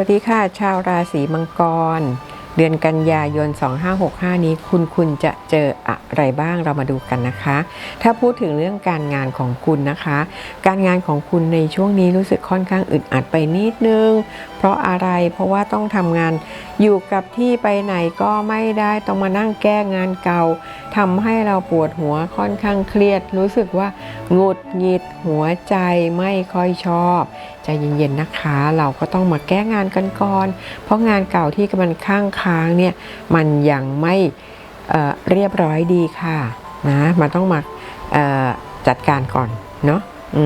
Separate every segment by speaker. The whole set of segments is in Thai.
Speaker 1: วัสดีค่ะ ชาวราศีมังกร เดือนกันยายน 2565 นี้คุณคุณจะเจออะไรบ้างเรามาดูกันนะคะ ถ้าพูดถึงเรื่องการงานของคุณนะคะ การงานของคุณในช่วงนี้รู้สึกค่อนข้างอึดอัดไปนิดนึง เพราะอะไรเพราะว่าต้องทำงานอยู่กับที่ไปไหนก็ไม่ได้ต้องมานั่งแก้งานเก่าทำให้เราปวดหัวค่อนข้างเครียด รู้สึกว่าหงุดหงิดหัวใจไม่ค่อยชอบใจเย็นๆนะคะ เราก็ต้องมาแก้งานกันก่อน เพราะงานเก่าที่กำลังข้างคางเนี่ยมันยังไม่เเรียบร้อยดีค่ะนะมันต้องมาจัดการก่อนเนาะ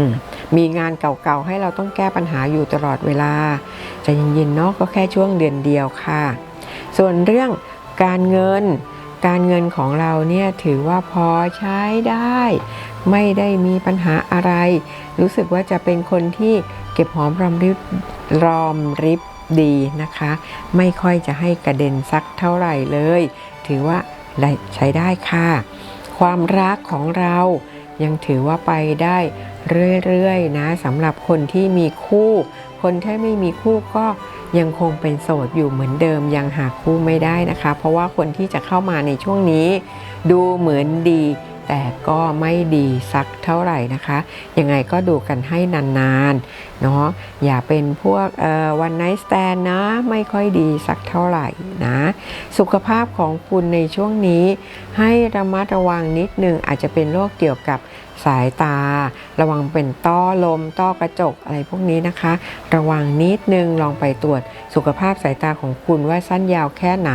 Speaker 1: มมีงานเก่าๆให้เราต้องแก้ปัญหาอยู่ตลอดเวลาใจเย็นๆเนาะก็แค่ช่วงเดือนเดียวค่ะ ส่วนเรื่องการเงินการเงินของเราเนี่ยถือว่าพอใช้ได้ ไม่ได้มีปัญหาอะไร รู้สึกว่าจะเป็นคนที่เก็บหอมรอมริบรอมริบ ดีนะคะ ไม่ค่อยจะให้กระเด็นสักเท่าไหร่เลย ถือว่าใช้ได้ค่ะ ความรักของเรายังถือว่าไปได้เรื่อยๆนะสำหรับคนที่มีคู่ คนที่ไม่มีคู่ก็ยังคงเป็นโสดอยู่เหมือนเดิมยังหาคู่ไม่ได้นะคะ เพราะว่าคนที่จะเข้ามาในช่วงนี้ ดูเหมือนดี แต่ก็ไม่ดีสักเท่าไหร่นะคะ ยังไงก็ดูกันให้นานๆเนาะอย่าเป็นพวกวันไนท์สแตนนะไม่ค่อยดีสักเท่าไหร่นะ สุขภาพของคุณในช่วงนี้ ให้ระมัดระวังนิดนึงอาจจะเป็นโรคเกี่ยวกับ สายตา ระวังเป็นต้อลม ต้อกระจกอะไรพวกนี้นะคะ ระวังนิดนึงลองไปตรวจสุขภาพสายตาของคุณว่าสั้นยาวแค่ไหน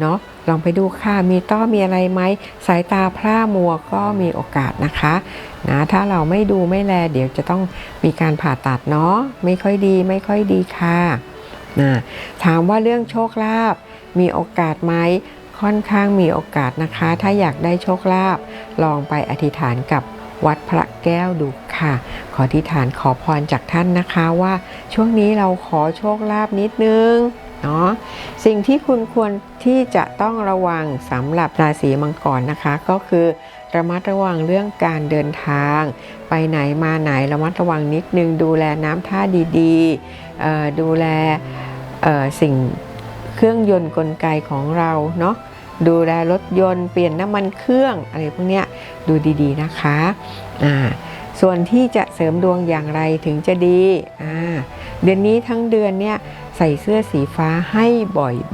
Speaker 1: เนาะลองไปดูค่ะมีต้อมีอะไรไหมสายตาพร่ามัวก็มีโอกาสนะคะนะถ้าเราไม่ดูไม่แล เดี๋ยวจะต้องมีการผ่าตัดเนาะไม่ค่อยดีไม่ค่อยดีค่ะนะถามว่าเรื่องโชคลาภมีโอกาสไหมค่อนข้างมีโอกาสนะคะ ถ้าอยากได้โชคลาภลองไปอธิษฐานกับ วัดพระแก้วดูค่ะ ขออธิษฐานขอพรจากท่านนะคะว่าช่วงนี้เราขอโชคลาภนิดนึงเนาะสิ่งที่คุณควรที่จะต้องระวังสำหรับราศีมังกรนะคะ ก็คือระมัดระวังเรื่องการเดินทาง ไปไหนมาไหนระมัดระวังนิดนึง ดูแลน้ำท่าดีๆดูแลสิ่งเครื่องยนต์กลไกของเราเนาะ ดูแลรถยนต์ เปลี่ยนน้ำมันเครื่องอะไรพวกเนี้ยดูดีๆนะคะอ่าส่วนที่จะเสริมดวงอย่างไรถึงจะดีอ่าเดือนนี้ทั้งเดือนเนี่ยใส่เสื้อสีฟ้าให้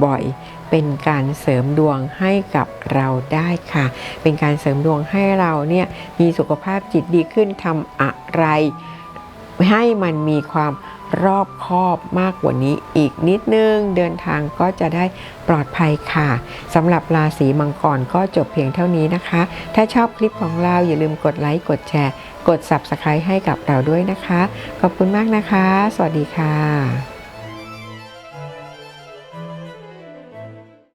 Speaker 1: บ่อยๆ เป็นการเสริมดวงให้กับเราได้ค่ะ เป็นการเสริมดวงให้เราเนี่ยมีสุขภาพจิตดีขึ้นทำอะไรให้มันมีความ รอบคอบมากกว่านี้อีกนิดนึง เดินทางก็จะได้ปลอดภัยค่ะสำหรับราศีมังกรก็จบเพียงเท่านี้นะคะ ถ้าชอบคลิปของเราอย่าลืมกดไลค์กดแชร์ กด Subscribe ให้กับเราด้วยนะคะ ขอบคุณมากนะคะ สวัสดีค่ะ